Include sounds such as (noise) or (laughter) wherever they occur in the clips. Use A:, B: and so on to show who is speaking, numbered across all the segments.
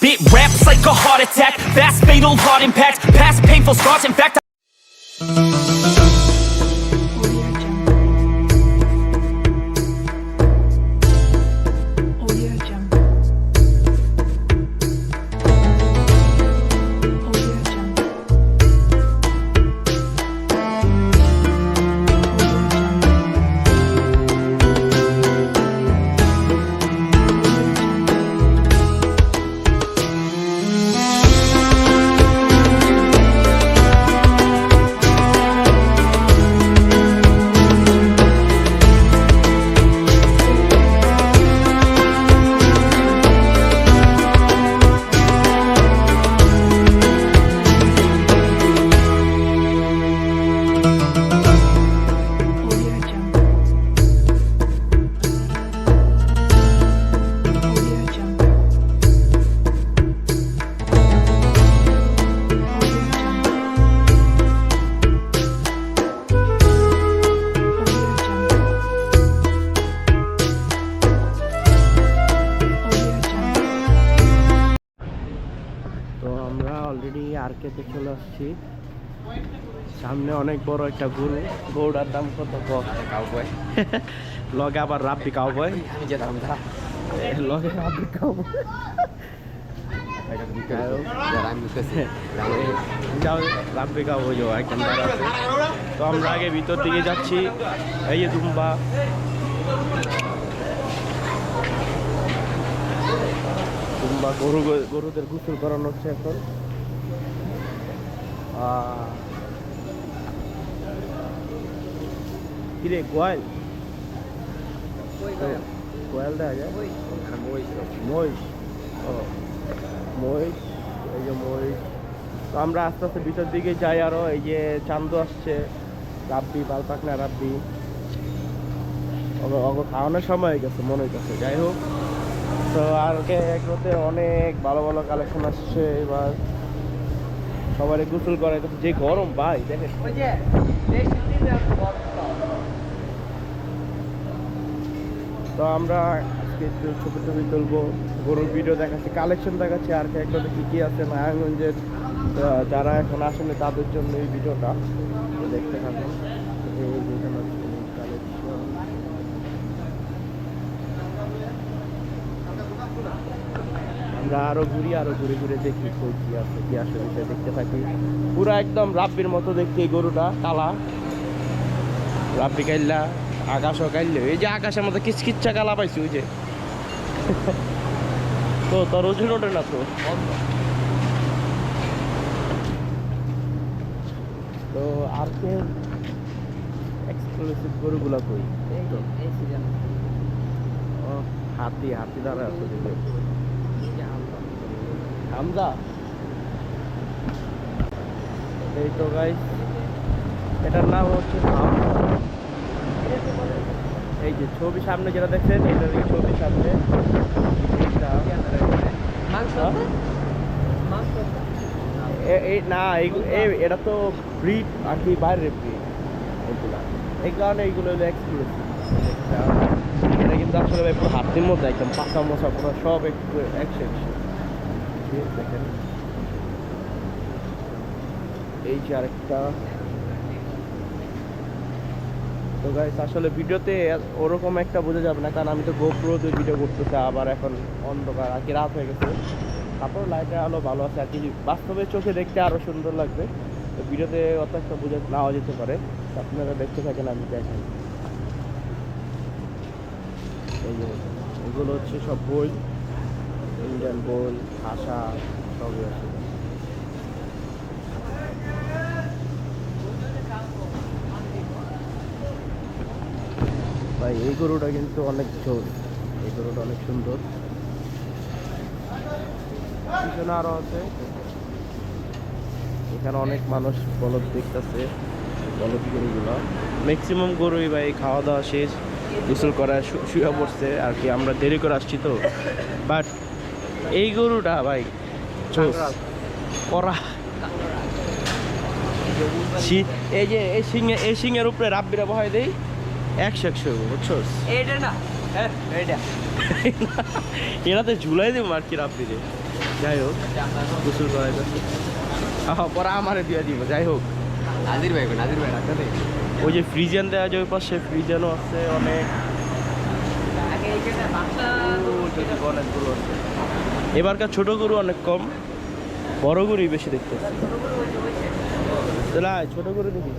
A: spit raps like a heart attack. Fast, fatal, heart impact. Past painful scars. In fact,
B: Audio
C: আরকেতে চলে আসছি সামনে অনেক বড় একটা গরু। গরুটার দাম কত (laughs) লগে আবার রাব্বি কাউবয় লগে রাব্বি কাউবয় যাও রাব্বি কাউবয় যাও একদম তো আমরা আগে ভিতর দিকে যাচ্ছি। এই যে দুম্বা। দুম্বা গরু গরুদের গোসল করানো হচ্ছে এখন। কিরে গোয়াল? গোয়াল দেখা যায় মহিষ। ও। মহিষ। এই যে মহিষ। তো আমরা আস্তে আস্তে ভিতর দিকে যাই আরও এই যে চান্দু আসছে রাব্বি পালপাকনা রাব্বি। খাওয়ানোর সময় হয়ে গেছে মনে হইতেছে যাই হোক। তো আর কে এগুলোতে অনেক ভালো ভালো কালেকশন আসছে এবার। সবারই গোসল করে যে গরম ভাই দেখেন। তো আমরা আজকে একটু ছবি টবি তুলবো গরুর ভিডিও দেখাচ্ছি কালেকশন দেখাচ্ছি আর একটা কী কী আছে নারায়ণগঞ্জের যারা এখন আসলে তাদের জন্য এই ভিডিওটা দেখতে থাকুন এই যেখানে কালেকশন আমরা আরও ঘুরি আরও ঘুরে ঘুরে দেখি কই কি আছে কি আসে বিষয় দেখতে থাকি। পুরো একদম রাব্বির মতো দেখতে এই গরুটা কালা। রাব্বি কাইল্লা আকাশও কাইল্লে এই যে আকাশের মতো কিচকিচ্ছা কালা পাইছি ওই যে। তো তোর ওজন ওঠে না তো? তো আর কে এক্সক্লুসিভ গরুগুলা কই? হাতি হাতি দ্বারা আছে হামজা। এই তো গাই এটার নাম হচ্ছে। এই যে ছবি সামনে যেটা দেখছেন এই ছবি সামনে। হ্যাঁ? এই না এটা তো ব্রিড আর কি বাইরের ব্রিড। এগুলা। এই কারণে এইগুলো হলো এক্সক্লুসিভ এটা কিন্তু আসলে হাতের মধ্যে একদম পাকা মশা পুরো সব একটু একশো দেখেন। এই যে আরেকটা। তো গাইস আসলে ভিডিওতে ওরকম একটা বোঝা যাবে না, কারণ আমি তো গোপ্রো দিয়ে ভিডিও করতেছি, আবার এখন অন্ধকার, আর কি রাত হয়ে গেছে। তারপর লাইটের আলো ভালো আছে, আর কি বাস্তবে চোখে দেখতে আরও সুন্দর লাগবে। তো ভিডিওতে অত একটা বোঝা নাও যেতে পারে। আপনারা দেখতে থাকেন, আমি দেখাই এই যে, এগুলো হচ্ছে সব বই। ইন্ডিয়ান বই ভাষা সবই আছে। ভাই, এই গরুটা কিন্তু অনেক জোর এই গরুটা অনেক সুন্দর। পিছনে আরও আছে। এখানে অনেক মানুষ বলদ দেখতেছে, বলদ গরুগুলো। ম্যাক্সিমাম গরুই ভাই খাওয়া দাওয়া শেষ, গোসল করা শুয়ে পড়ছে, আর কি আমরা দেরি করে আসছি তো। বাট এই গরুটা ভাই। করা এই যে এই সিংহে এই সিংহের উপরে রাব্বিরা বহাই দেই একশো একশো বুঝছোস
D: এইটা না। হ্যাঁ এইটা। (laughs)
C: ঝুলাই দেবো আর কি রাব্বিরে। যাই হোক গোসল করাই পরে আমারে দিয়ে দিব যাই হোক।
D: নাজির ভাই নাজির ভাই নেই
C: ওই যে ফ্রিজেন দেওয়া যায় ওই পাশে ফ্রিজেনও আছে অনেক। অনেকগুলো আছে। এবারকার ছোট গরু অনেক কম, বড় গরুই বেশি দেখতে। ছোট গরু দেখি।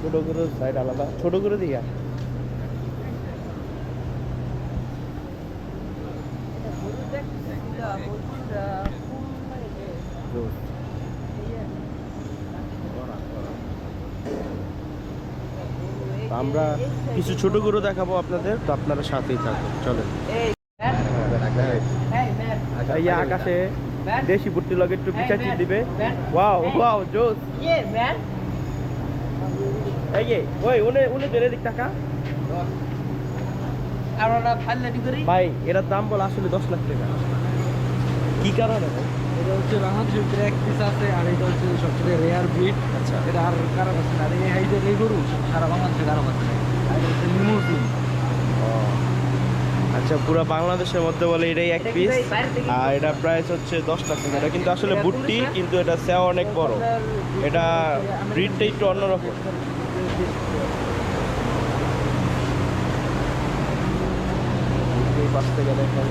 C: ছোট গরুর সাইড আলাদা। ছোট গরু দেখি আমরা কিছু ছোট গরু দেখাবো আপনাদের, তো আপনারা সাথেই থাকুন। চলেন। এই আকাশে দেশি বুট্টি লগে একটু বিচাচি দিবে। ওয়াও ওয়াও জোস। এই যে ওই উনি উনি ধরে দিক টাকা। ভাই এটার দাম বলে আসলে দশ লাখ টাকা। কি কারণে
D: এটা হচ্ছে বাংলাদেশের ভিতরে এক পিস আছে আর এটা হচ্ছে সবচেয়ে রেয়ার ব্রিড
C: আচ্ছা।
D: এটা আর কারও কাছে না আর এই যে এই গরু সারা বাংলাদেশে কারও কাছে নেই আর এটা হচ্ছে লিমুজিন
C: ও। আচ্ছা পুরো বাংলাদেশের মধ্যে বলে এটাই এক পিস আর এটা প্রাইস হচ্ছে দশ টাকা। এটা কিন্তু আসলে বুটটি, কিন্তু এটা সেও অনেক বড়। এটা ব্রিডটা একটু অন্যরকম। পাশ থেকে দেখেন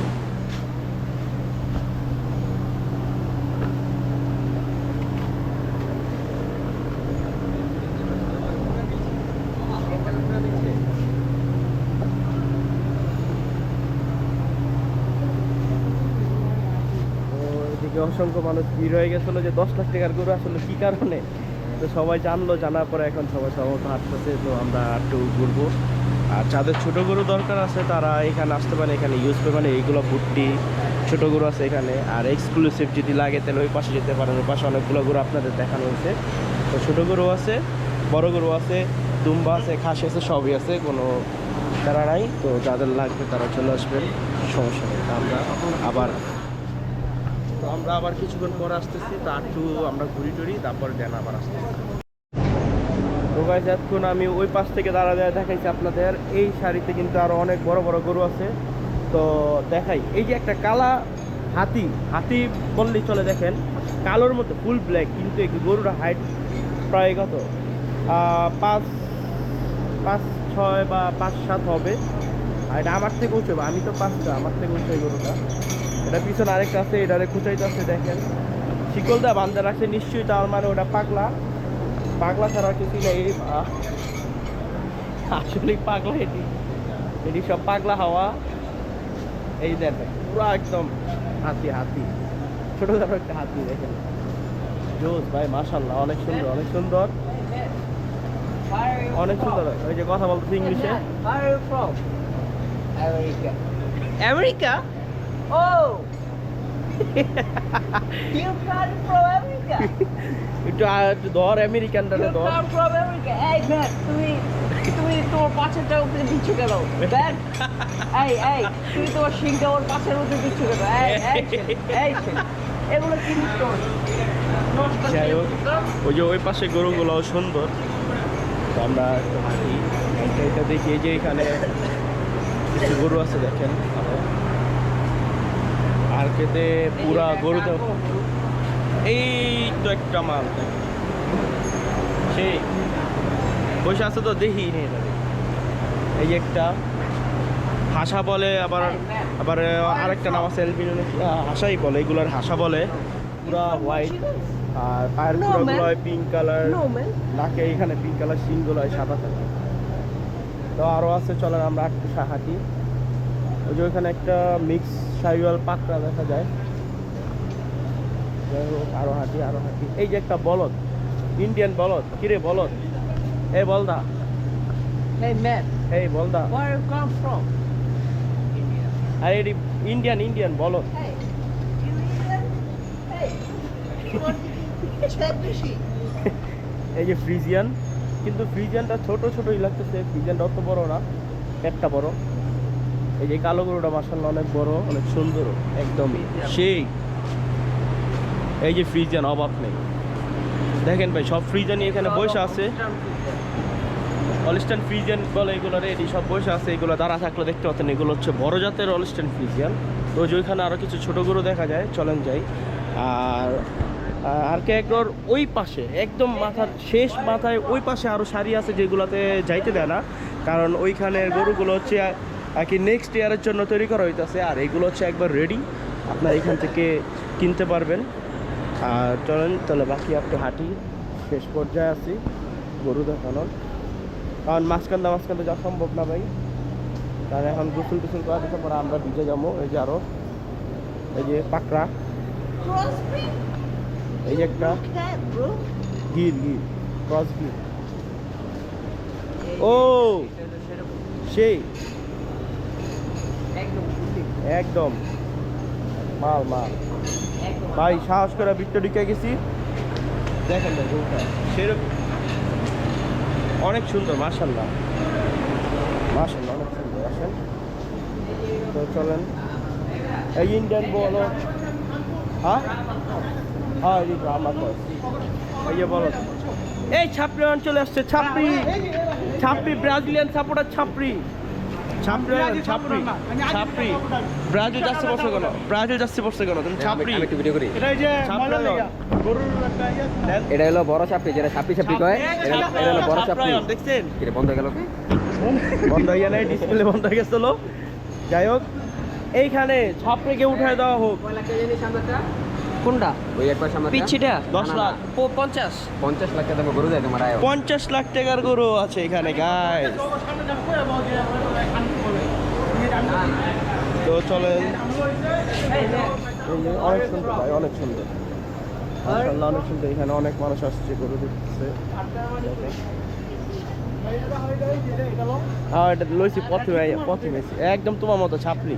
C: তো এদিকে অসংখ্য মানুষ ভিড় হয়ে গেছিল যে দশ লাখ টাকার গরু আসলে কী কারণে? তো সবাই জানলো, জানার পরে এখন সবাই সমস্ত হাঁটতেছে, তো আমরা একটু ঘুরবো। আর যাদের ছোটো গরু দরকার আছে, তারা এখানে আসতে পারে, এখানে ইউজ করবে মানে এইগুলো ভুট্টি, ছোটো গরু আছে এখানে। আর এক্সক্লুসিভ যদি লাগে, তাহলে ওই পাশে যেতে পারেন। ওই পাশে অনেকগুলো গরু আপনাদের দেখানো হয়েছে। তো ছোটো গরু আছে, বড় গরু আছে, দুম্বা আছে, খাসি আছে, সবই আছে, কোনো তারা নাই। তো যাদের লাগবে তারা চলে আসবেন, সমস্যা নেই। আমরা আবার তো আমরা আবার কিছুক্ষণ পর আসতেছি, তো একটু আমরা ঘুরি টুরি, তারপর দেন আবার আসতেছি। এতক্ষণ আমি ওই পাশ থেকে দাঁড়া দেওয়া দেখাইছি আপনাদের। এই শাড়িতে কিন্তু আরও অনেক বড় বড় গরু আছে। তো দেখাই, এই যে একটা কালা হাতি হাতি বললেই চলে দেখেন, কালোর মধ্যে ফুল ব্ল্যাক কিন্তু এই গরুর হাইট প্রায় কত? পাঁচ পাঁচ ছয় বা পাঁচ সাত হবে। আর এটা আমার থেকে উঁচু আমি তো পাঁচটা, আমার থেকে উঁচু গরুটা। এটা পিছনে আরেকটা আছে এটারে খুঁচাইতে আছে দেখেন। শিকল দা বান্ধা রাখছে নিশ্চয়ই তার মানে ওটা পাগলা। পাগলা ছাড়া আর কিছু নেই আহ, আসলেই পাগলা এটি। এটি সব পাগলা হাওয়া। এই দেখেন পুরো একদম হাতি হাতি। ছোট ছোট একটা হাতি দেখেন। জোস ভাই মাশাল্লাহ অনেক সুন্দর অনেক সুন্দর। অনেক সুন্দর ওই যে কথা বলতেছে ইংলিশে।
D: America
C: America
E: Oh! (laughs) you come from America?
C: একটু একটু ধর আমেরিকানটা
E: You
C: ধর
E: come from America? Hey man, তুমি তুমি তোমার পাশেরটা উপরে দিচ্ছ কেন এই এই তুমি তোমার শিংটা ওর পাশের মধ্যে দিচ্ছ কেন এই এই এই এগুলো কি
C: যাই হোক। ওই যে ওই পাশে গরুগুলোও সুন্দর। তো আমরা এটা দেখি যে এখানে কিছু গরু আছে দেখেন। আর খেতে পুরা গরু তো এই তো একটা মাল। সেই। বসে আছে তো দেখি এই একটা। হাসা বলে আবার আবার আরেকটা নাম আছে এলবিনো হাসাই বলে এগুলোর হাসা বলে। পুরা হোয়াইট আর পায়ের পুরোগুলো হয় পিঙ্ক কালার. নাকে এখানে পিঙ্ক কালার শিংগুলো হয় সাদা সাদা তো আরও আছে চলেন আমরা একটু হাঁটি ওই যে ওইখানে একটা মিক্স সাইওয়াল পাকড়া দেখা যায়। যাই হোক আরও হাঁটি আরও হাঁটি। এই যে একটা বলদ ইন্ডিয়ান বলদ কিরে বলদ? এই বলদা।
E: Hey man,
C: এই বলদা।
E: where you come from?
C: আর এটি ইন্ডিয়ান ইন্ডিয়ান বলদ।
E: Hey, you Indian? Hey, you want to check the sheet?
C: এই যে ফ্রিজিয়ান কিন্তু ফ্রিজিয়ানটা ছোট ছোটই লাগতেছে। ফ্রিজিয়ানটা অত বড় না একটা বড়। এই যে কালো গরুটা মার্শাল্লাহ অনেক বড়, অনেক সুন্দর, একদমই। সেই। এই যে ফ্রিজিয়ান অভাব নেই। দেখেন ভাই, সব ফ্রিজিয়ানই এখানে বসে আছে। অলিস্টান ফ্রিজিয়ান বলে এগুলো রেডি সব বসে আছে। এগুলো দাঁড়া থাকলে দেখতে পাচ্ছেন, এগুলো হচ্ছে বড় জাতের অলিস্টান ফ্রিজিয়ান তো ওইখানে আরও কিছু ছোটো গরু দেখা যায়, চলেন যাই। আর আর কে একর ওই পাশে, একদম মাথার শেষ মাথায় ওই পাশে আরও শাড়ি আছে যেগুলোতে যাইতে দেয় না। কারণ ওইখানের গরুগুলো হচ্ছে আর কি নেক্সট ইয়ারের জন্য তৈরি করা হইতেছে। আর এইগুলো হচ্ছে একবার রেডি আপনার এখান থেকে কিনতে পারবেন। আর চলেন তাহলে বাকি একটু হাঁটি। শেষ পর্যায়ে আছি। গরু দেখানোর। কারণ মাঝখানটা মাঝখানটা যাওয়া সম্ভব না ভাই। কারণ এখন গোসল টুসল করা দিতে পরে আমরা ভিজে যাব। এই যে আরও এই যে পাকড়া। এই যে একটা গির গির। ক্রস গির ও! সেই।
E: একদম
C: মাল মাল। ভাই সাহস করে ভিতরে ঢুকে গেছি। দেখেন গরুটা সেরকম। অনেক সুন্দর মার্শাল্লাহ মার্শাল্লাহ অনেক সুন্দর। আসেন। তো চলেন। এই ইন্ডিয়ান বলো। হ্যাঁ? হ্যাঁ এই আমার এই যে বলো। এই ছাপড়ি অঞ্চলে আসছে ছাপড়ি। ছাপড়ি ব্রাজিলিয়ান সাপোর্টার ছাপড়ি। ছাপড়ি ছাপড়ি। ছাপড়ি। ব্রাজিল যাচ্ছে বসে কেন ব্রাজিল যাচ্ছে বসে কেন তুমি
D: আমি একটু ভিডিও করি।
C: ছাপড়ি গরুর একটা ইয়ে।
D: এটা হলো বড় চাপড়ি যেটা কয়? এটা এটা হলো বড় চাপড়ি
C: দেখছেন?
D: কিরে বন্ধ হয়ে গেল
C: বন্ধ হয়ে নাই ডিসপ্লে বন্ধ হয়ে গেছিল যাই হোক এইখানে ছাপড়িকে উঠায় দেওয়া হোক।
E: কোনটা?
D: ওই একবার সামনে
E: পিচ্ছিটা?
C: লাখ।
E: ও পঞ্চাশ।
D: পঞ্চাশ লাখ টাকা গরু দেয় তোমার আয়
C: পঞ্চাশ লাখ টাকার গরু আছে এখানে গাই তো যে অনেক সুন্দর ভাই অনেক সুন্দর। অনেক সুন্দর। এখানে অনেক মানুষ আসছে গরু দেখতেছে। হ্যাঁ এটা লইছি প্রথমে প্রথমে একদম তোমার মতো ছাপড়ি।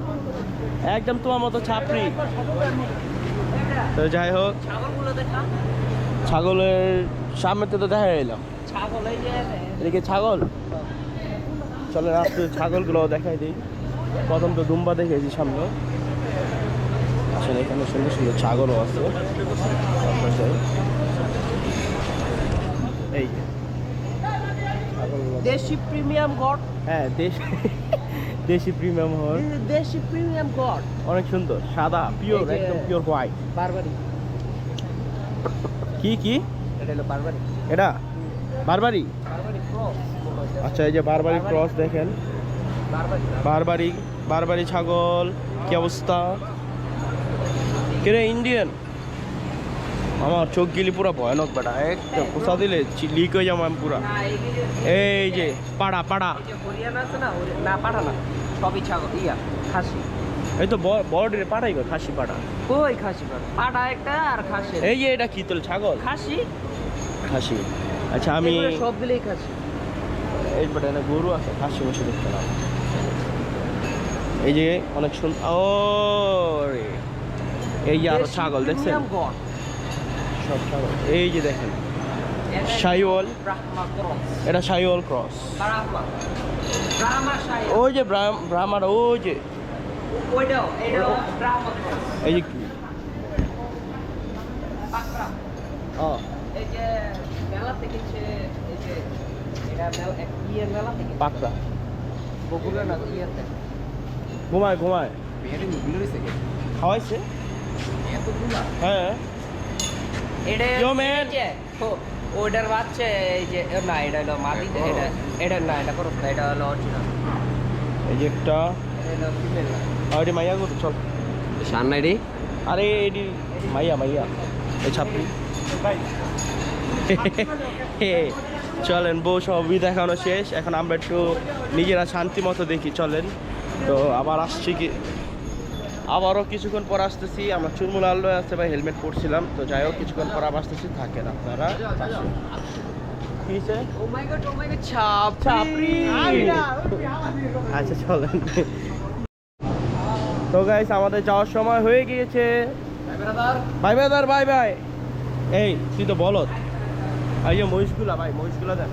C: একদম তোমার মতো ছাপড়ি। তো যাই হোক ছাগলের সামনে তো দেখা এলাম এদিকে ছাগল চলেন আসলে ছাগলগুলো দেখাই দিই। প্রথম তো দুম্বা দেখেছি সামনে। আসলে এখানে সুন্দর সুন্দর ছাগলও আছে। এই
E: দেশি প্রিমিয়াম গড।
C: হ্যাঁ দেশ দেশি প্রিমিয়াম হল
E: দেশি প্রিমিয়াম গড।
C: অনেক সুন্দর সাদা পিওর একদম পিওর হোয়াইট
E: বারবারি।
C: কি কি?
E: এটা হলো বারবারি।
C: এটা? বারবারি? আচ্ছা এই যে বারবারি ক্রস দেখেন।
E: বারবারি
C: বারবারি ছাগল কি অবস্থা? কিরে ইন্ডিয়ান? আমার চোখ গিলি পুরা ভয়ানক বেটা একটা পোষা দিলে লিক হয়ে যাব আমি পুরা।
E: এই যে
C: পাড়া পাড়া।
E: না না সবই ছাগল ইয়া খাসি
C: এই তো বর্ডারে পাড়াই গো খাসি পাড়া।
E: কই খাসি পাঠা পাঠা একটা আর খাসি
C: এই যে এটা কি তোর ছাগল?
E: খাসি।
C: খাসি আচ্ছা আমি
E: সব দিলেই খাসি।
C: এই বেটা না গরু আছে খাসি বসে দেখতে না এই যে অনেক সুন্দর ও এই যে
E: আরও
C: ছাগল দেখছেন? সব ছাগল। এই যে দেখেন।
E: এটা ক্রস।
C: এটা ওই যে ব্রাহ্মার ওই যে। এই যে কি?
E: পাকড়া। না ইয়েতে।
C: ঘুমায় ঘুমায়। খাওয়াইছে? হ্যাঁ। man.
E: এই যে, ও- ওইটার বাচ্চা এই যে না এটা হলো মাদি এটা এটা না এটা করো না এটা হলো অরিজিনাল
C: এই যে একটা।
E: এটা হলো ফিমেল না।
C: আর এটি মাইয়া চল? আরে এটি মাইয়া মাইয়া। এই ছাপড়ি। চলেন বউ সবই দেখানো শেষ। এখন আমরা একটু নিজেরা শান্তি মতো দেখি চলেন। তো আবার আসছি কি? আবারও কিছুক্ষণ পর আসতেছি। আমরা চুরমুল আল্লো আসতে ভাই হেলমেট পরছিলাম। তো যাই হোক কিছুক্ষণ পর আবার আসতেছি। থাকেন আপনারা
E: গড ছাপ
C: আচ্ছা চলেন। তো গাইস আমাদের যাওয়ার সময় হয়ে গিয়েছে। বাই বাই বাই বাই এই তুই তো বলত এই যে মহিষগুলা ভাই মহিষগুলা দেখ।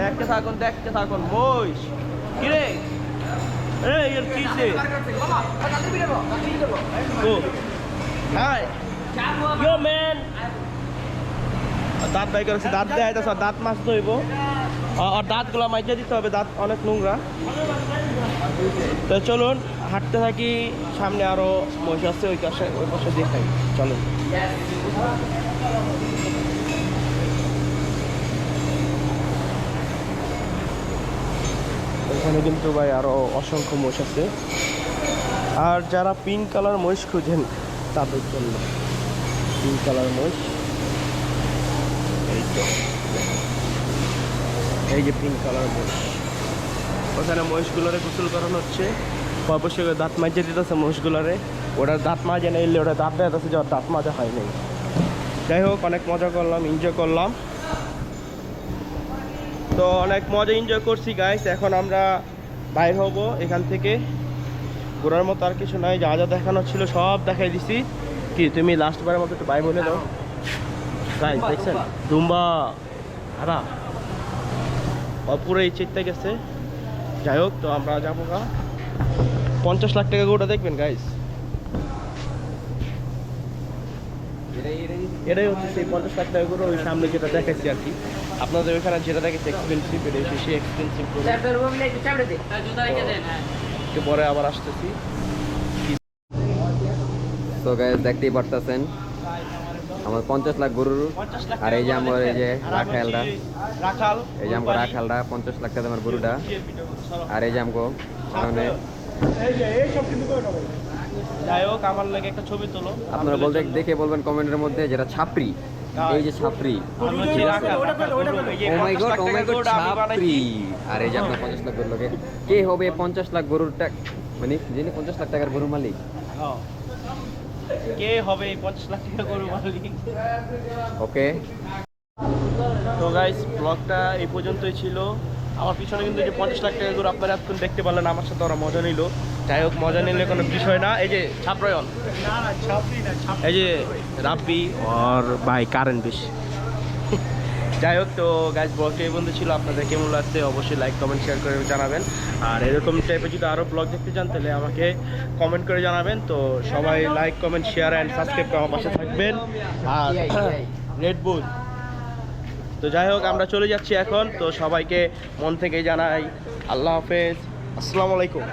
C: দেখতে থাকুন দেখতে থাকুন মহিষ। কিরে? এই, এর কিসে ও হাই। ইয়ো ম্যান দাঁত বাই করেছে, দাঁত দেয় তো দাঁত মাছ ধরবো আর দাঁতগুলো মাইজা দিতে হবে, দাঁত অনেক নোংরা। তো চলুন, হাঁটতে থাকি, সামনে আরও মহিষ আছে, ওই পাশে ওই পাশে দিয়ে দেখাই চলুন। এখানে কিন্তু ভাই আরও অসংখ্য মহিষ আছে। আর যারা পিঙ্ক কালার মহিষ খুঁজেন, তাদের জন্য পিঙ্ক কালার মহিষ। এই তো। এই যে পিঙ্ক কালার মহিষ। ওখানে মহিষগুলোরে গোসল করানো হচ্ছে। অবশ্যই দাঁত মাজিয়ে দিতেছে মহিষগুলোরে। ওটা দাঁত মাজে না এলে ওটা দাঁত দেখাতেছে যে ওর দাঁত মাজা হয় নাই যাই হোক, অনেক মজা করলাম এনজয় করলাম। তো অনেক মজা এনজয় করছি গাইস এখন আমরা বাইর হব এখান থেকে। ঘোরার মতো আর কিছু নাই, যা যা দেখানো ছিল সব দেখাই দিছি। কি, তুমি লাস্ট বারের মতো একটু বাই বলে দাও। গাইস দেখছেন? দুম্বা, হারা। অপুরো এই চেকতে গেছে। যাই হোক, তো আমরা যাব গা। পঞ্চাশ লাখ টাকা গোটা দেখবেন গাইস এটাই হচ্ছে সেই পঞ্চাশ লাখ টাকা করে ওই সামনে যেটা দেখাচ্ছি আর কি। আপনাদের ওইখানে যেটা দেখেছি এক্সপেন্সিভ এটা বেশি এক্সপেন্সিভ একটু পরে আবার আসতেছি।
F: তো গাইস দেখতেই পারতেছেন আমার পঞ্চাশ লাখ গরুর আর এই যে আমার এই যে রাখালটা
C: রাখাল
F: এই যে আমার রাখালটা পঞ্চাশ লাখ টাকা আমার গরুটা আর এই যে আমগো ওখানে
C: যাই হোক আমার লাগে একটা ছবি তোলো।
F: আপনারা বলতে দেখে বলবেন কমেন্টের মধ্যে যেটা ছাপরি এই যে ছাপরি ও মাই গড ও মাই গড। ছাপরি আর এই যে আপনার পঞ্চাশ লাখ গরুর লোকে। কে হবে পঞ্চাশ লাখ গরুরটা মানে যিনি পঞ্চাশ লাখ টাকার গরুর মালিক?
C: হ্যাঁ। কে হবে এই পঞ্চাশ লাখ টাকা গরু মালিক?
F: ওকে
C: তো গাইস ব্লগটা এই পর্যন্তই ছিল। আমার পিছনে কিন্তু যে পঞ্চাশ লাখ টাকা গরু আপনারা এখন দেখতে পারলেন আমার সাথে ওরা মজা নিল। যাই হোক মজা নিলে কোনো বিষয় না। এই যে ছাপরয়ন। এই যে রাব্বি আর ভাই কারেন্ট বেশি। যাই হোক তো গাইজ ব্লগটা এই বন্ধু ছিল। আপনাদের কেমন লাগছে অবশ্যই লাইক কমেন্ট শেয়ার করে জানাবেন। আর এরকম টাইপের যদি আরও ব্লগ দেখতে চান তাহলে আমাকে কমেন্ট করে জানাবেন। তো সবাই like comment share and subscribe করে আমার পাশে থাকবেন। আর রেড বুল (clears throat) তো যাই হোক, আমরা চলে যাচ্ছি এখন। তো সবাইকে মন থেকে জানাই, আল্লাহ হাফেজ। আসসালামু আলাইকুম।